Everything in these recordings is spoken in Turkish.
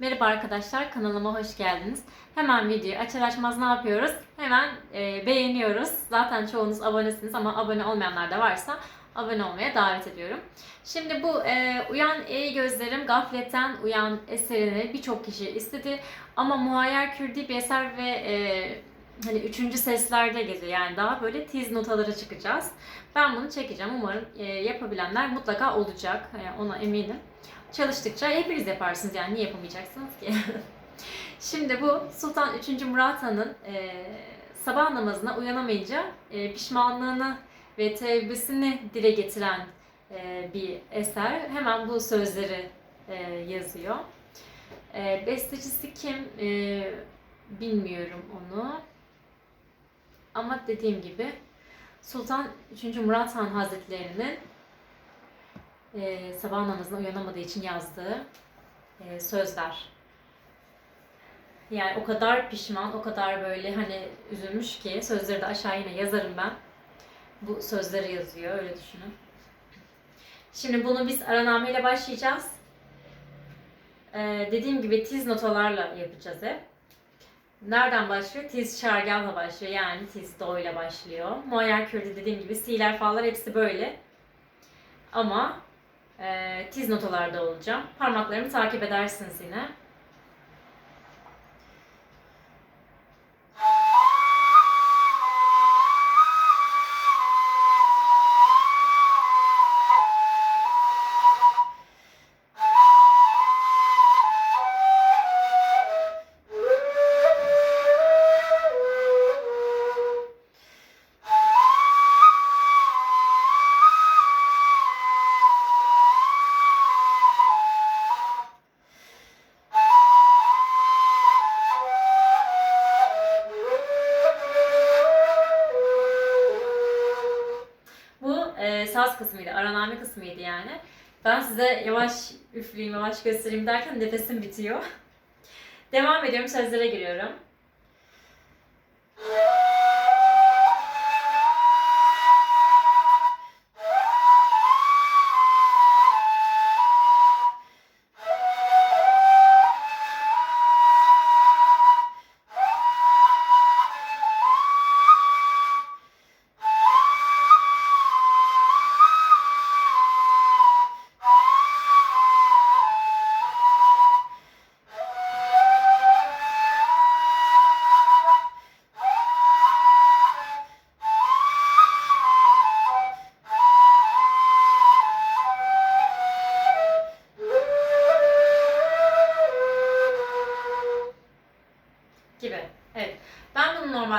Merhaba arkadaşlar, kanalıma hoş geldiniz. Hemen videoyu açar açmaz ne yapıyoruz? Hemen e, beğeniyoruz. Zaten çoğunuz abonesiniz ama abone olmayanlar da varsa abone olmaya davet ediyorum. Şimdi bu e, Uyan Ey Gözlerim Gafletten Uyan eserini birçok kişi istedi. Ama Muayyer Kürdi bir eser ve e, hani üçüncü seslerde geziyor. Yani daha böyle tiz notalara çıkacağız. Ben bunu çekeceğim. Umarım e, yapabilenler mutlaka olacak. E, ona eminim. Çalıştıkça hepiniz yaparsınız yani niye yapamayacaksınız ki? Şimdi bu Sultan 3. Murat Han'ın e, sabah namazına uyanamayınca e, pişmanlığını ve tevbesini dile getiren e, bir eser. Hemen bu sözleri e, yazıyor. E, bestecisi kim e, bilmiyorum onu. Ama dediğim gibi Sultan 3. Murat Han Hazretlerinin e, sabah namazına uyanamadığı için yazdığı e, sözler. Yani o kadar pişman, o kadar böyle hani üzülmüş ki sözleri de aşağı yine yazarım ben. Bu sözleri yazıyor, öyle düşünün. Şimdi bunu biz araname ile başlayacağız. Ee, dediğim gibi tiz notalarla yapacağız hep. Nereden başlıyor? Tiz şargahla başlıyor. Yani tiz do ile başlıyor. Muayyer Kürdi dediğim gibi si'ler fa'lar hepsi böyle. Ama e, tiz notalarda olacağım. Parmaklarımı takip edersiniz yine. Araname kısmıydı yani. Ben size yavaş üfleyeyim, yavaş göstereyim derken nefesim bitiyor. Devam ediyorum, sözlere giriyorum.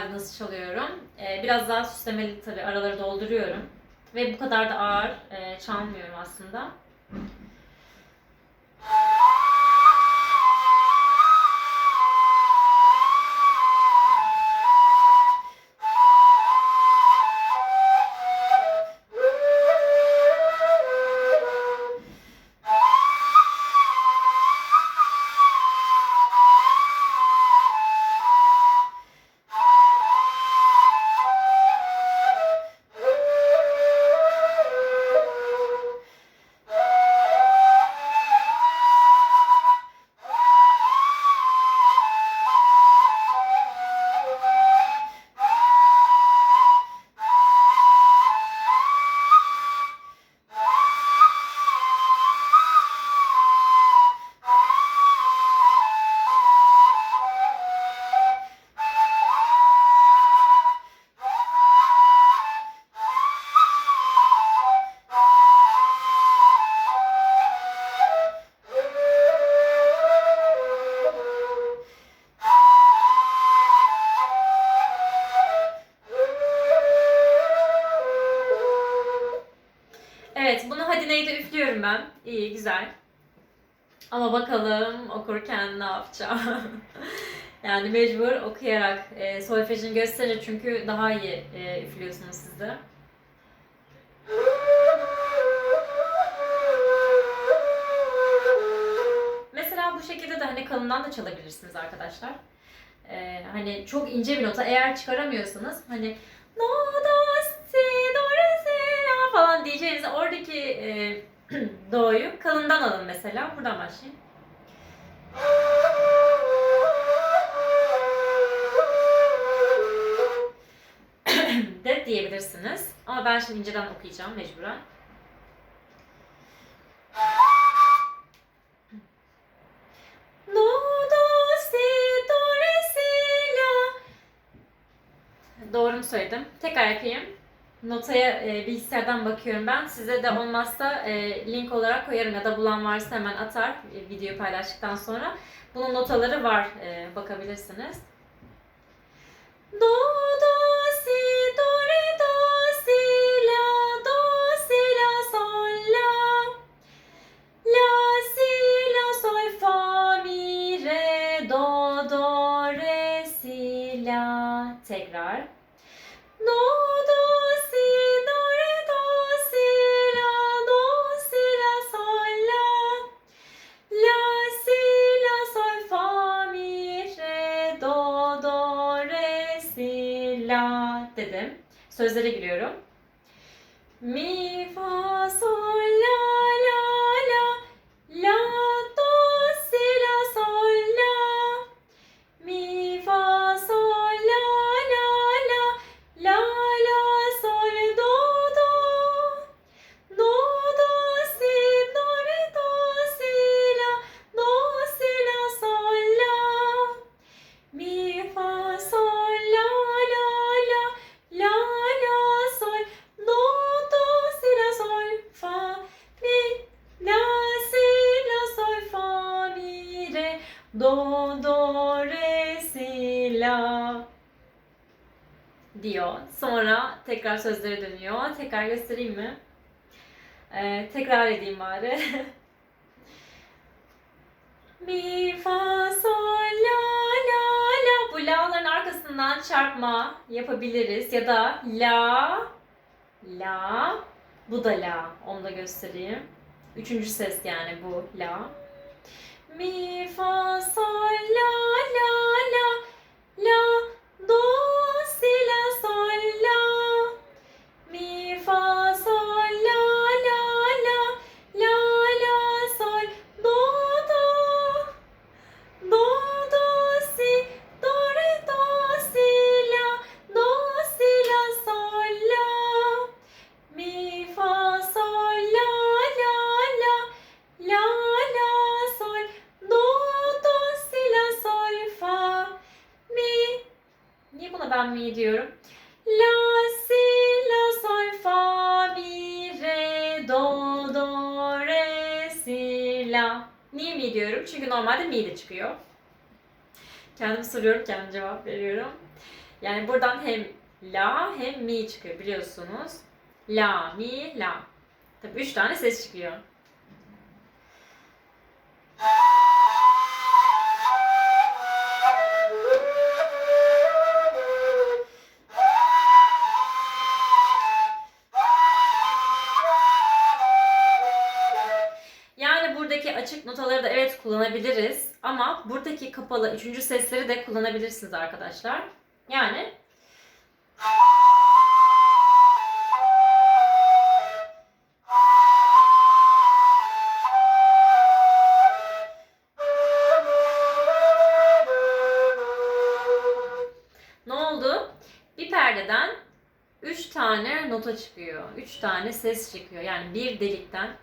Nasıl çalıyorum? Ee, biraz daha süslemeli tabii araları dolduruyorum. Ve bu kadar da ağır e, çalmıyorum aslında. Evet, bunu hadi neydi üflüyorum ben. İyi, güzel. Ama bakalım okurken ne yapacağım. yani mecbur okuyarak e, solfejini gösterir çünkü daha iyi e, üflüyorsunuz siz de. Mesela bu şekilde de hani kalından da çalabilirsiniz arkadaşlar. Ee, hani çok ince bir nota eğer çıkaramıyorsanız hani no falan diyeceğinize oradaki e, doğuyu kalından alın mesela. Buradan başlayın. de diyebilirsiniz. Ama ben şimdi inceden okuyacağım mecburen. No do si do re si la. Doğru mu söyledim? Tekrar yapayım. Notaya e, bilgisayardan bakıyorum ben. Size de olmazsa e, link olarak koyarım ya da bulan varsa hemen atar e, videoyu paylaştıktan sonra. Bunun notaları var. e, bakabilirsiniz. Do, do, si, do, re, do, si, la, do, si, la, sol, la. La, si, la, sol, fa, mi, re, do, do, re, si, la. Tekrar. Do, do, Sözlere giriyorum. Mi, Sonra tekrar sözlere dönüyor. Tekrar göstereyim mi? Ee, tekrar edeyim bari. Mi, fa, sol, la, la, la. Bu la'ların arkasından çarpma yapabiliriz. Ya da la, la. Bu da la. Onu da göstereyim. Üçüncü ses yani bu la. Mi, fa, sol, la, la, la. Ben mi? La, si, la, sol, fa, mi, re, do, do, re, si, la. Niye mi diyorum? Çünkü normalde mi de çıkıyor. Kendim soruyorum, kendim cevap veriyorum. Yani buradan hem la hem mi çıkıyor biliyorsunuz. La, mi, la. Tabii üç tane ses çıkıyor. Açık notaları da evet kullanabiliriz ama buradaki kapalı üçüncü sesleri de kullanabilirsiniz arkadaşlar. Yani ne oldu? Bir perdeden üç tane nota çıkıyor. Üç tane ses çıkıyor. Yani bir delikten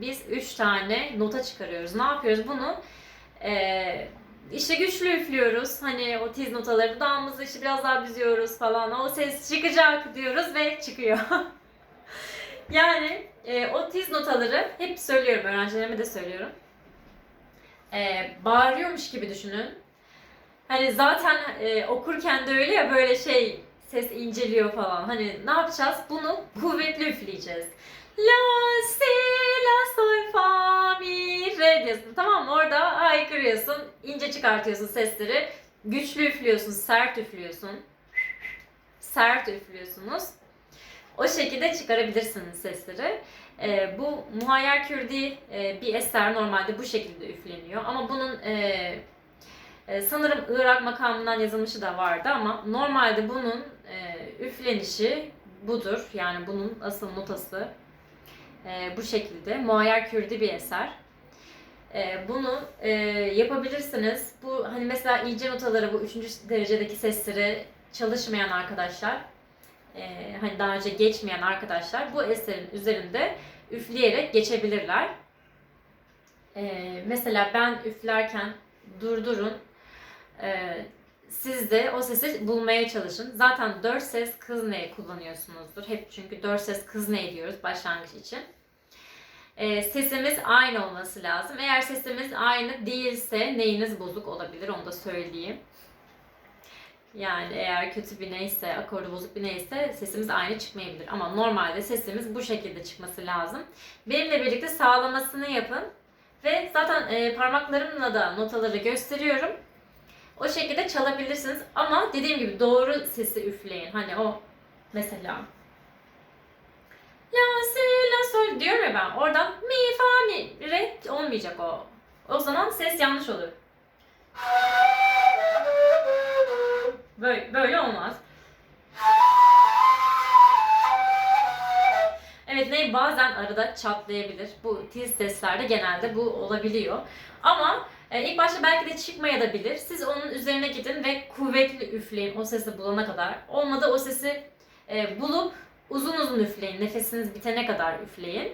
biz üç tane nota çıkarıyoruz. Ne yapıyoruz? Bunu eee, işte güçlü üflüyoruz. Hani o tiz notaları dudağımızı işte biraz daha büzüyoruz falan. O ses çıkacak diyoruz ve çıkıyor. yani eee, o tiz notaları hep söylüyorum. Öğrencilerime de söylüyorum. Eee bağırıyormuş gibi düşünün. Hani zaten eee, okurken de öyle ya böyle şey ses inceliyor falan. Hani ne yapacağız? Bunu kuvvetli üfleyeceğiz. La, si, la, sol, fa, mi, re diyorsun. Tamam mı? Orada haykırıyorsun. ince çıkartıyorsun sesleri. Güçlü üflüyorsun, sert üflüyorsun. Sert üflüyorsunuz. O şekilde çıkarabilirsiniz sesleri. Ee, bu Muhayyer Kürdi e, bir eser normalde bu şekilde üfleniyor. Ama bunun e, e, sanırım Irak makamından yazılmışı da vardı ama normalde bunun e, üflenişi budur. Yani bunun asıl notası e, bu şekilde. Muayyer Kürdi bir eser. E, bunu e, yapabilirsiniz. Bu hani mesela ince notaları bu üçüncü derecedeki sesleri çalışmayan arkadaşlar e, hani daha önce geçmeyen arkadaşlar bu eserin üzerinde üfleyerek geçebilirler. E, mesela ben üflerken durdurun. E, siz de o sesi bulmaya çalışın. Zaten dört ses kız ne kullanıyorsunuzdur. Hep çünkü dört ses kız ne diyoruz başlangıç için. E, sesimiz aynı olması lazım. Eğer sesimiz aynı değilse neyiniz bozuk olabilir onu da söyleyeyim. Yani eğer kötü bir neyse, akordu bozuk bir neyse sesimiz aynı çıkmayabilir. Ama normalde sesimiz bu şekilde çıkması lazım. Benimle birlikte sağlamasını yapın. Ve zaten e, parmaklarımla da notaları gösteriyorum. O şekilde çalabilirsiniz. Ama dediğim gibi doğru sesi üfleyin. Hani o mesela La si la sol diyorum ya ben. Oradan mi fa mi re olmayacak o. O zaman ses yanlış olur. Böyle, böyle olmaz. Evet ne bazen arada çatlayabilir. Bu tiz seslerde genelde bu olabiliyor. Ama e, ilk başta belki de çıkmayabilir. Siz onun üzerine gidin ve kuvvetli üfleyin o sesi bulana kadar. Olmadı o sesi e, bulup uzun uzun üfleyin. Nefesiniz bitene kadar üfleyin.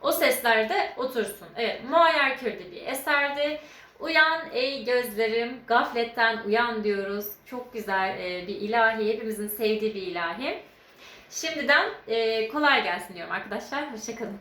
O sesler de otursun. Evet, Muayyer Kürdi bir eserdi. Uyan ey gözlerim, gafletten uyan diyoruz. Çok güzel e, bir ilahi, hepimizin sevdiği bir ilahi. Şimdiden e, kolay gelsin diyorum arkadaşlar. Hoşçakalın.